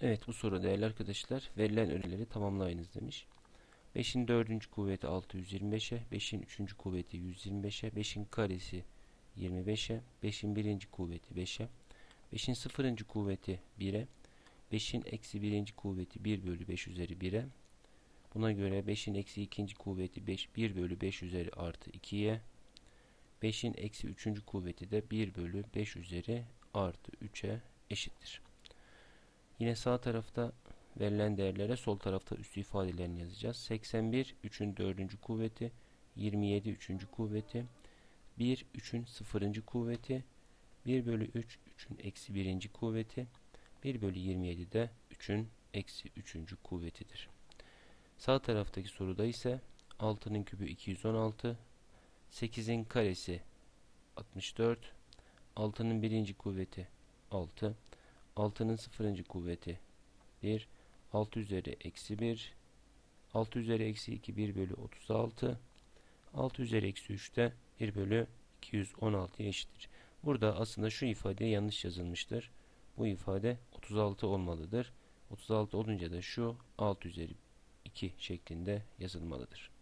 Evet bu soru değerli arkadaşlar verilen öneleri tamamlayınız demiş. 5'in 4. kuvveti 625'e, 5'in 3. kuvveti 125'e, 5'in karesi 25'e, 5'in 1. kuvveti 5'e, 5'in 0. kuvveti 1'e, 5'in eksi 1. kuvveti 1 bölü 5 üzeri 1'e, buna göre 5'in eksi 2. kuvveti 5, 1 bölü 5 üzeri artı 2'ye, 5'in eksi 3. kuvveti de 1 bölü 5 üzeri artı 3'e eşittir. Yine sağ tarafta verilen değerlere sol tarafta üstü ifadelerini yazacağız. 81 3'ün 4. kuvveti, 27 3. kuvveti, 1 3'ün 0. kuvveti, 1 bölü 3 3'ün eksi 1. kuvveti, 1 bölü 27 de 3'ün eksi 3. kuvvetidir. Sağ taraftaki soruda ise 6'nın kübü 216, 8'in karesi 64, 6'nın birinci kuvveti 6, 6'nın sıfırıncı kuvveti 1, 6 üzeri eksi 1, 6 üzeri eksi 2 1 bölü 36, 6 üzeri eksi 3 de 1 bölü 216'ya eşittir. Burada aslında şu ifade yanlış yazılmıştır. Bu ifade 36 olmalıdır. 36 olunca da şu 6 üzeri 2 şeklinde yazılmalıdır.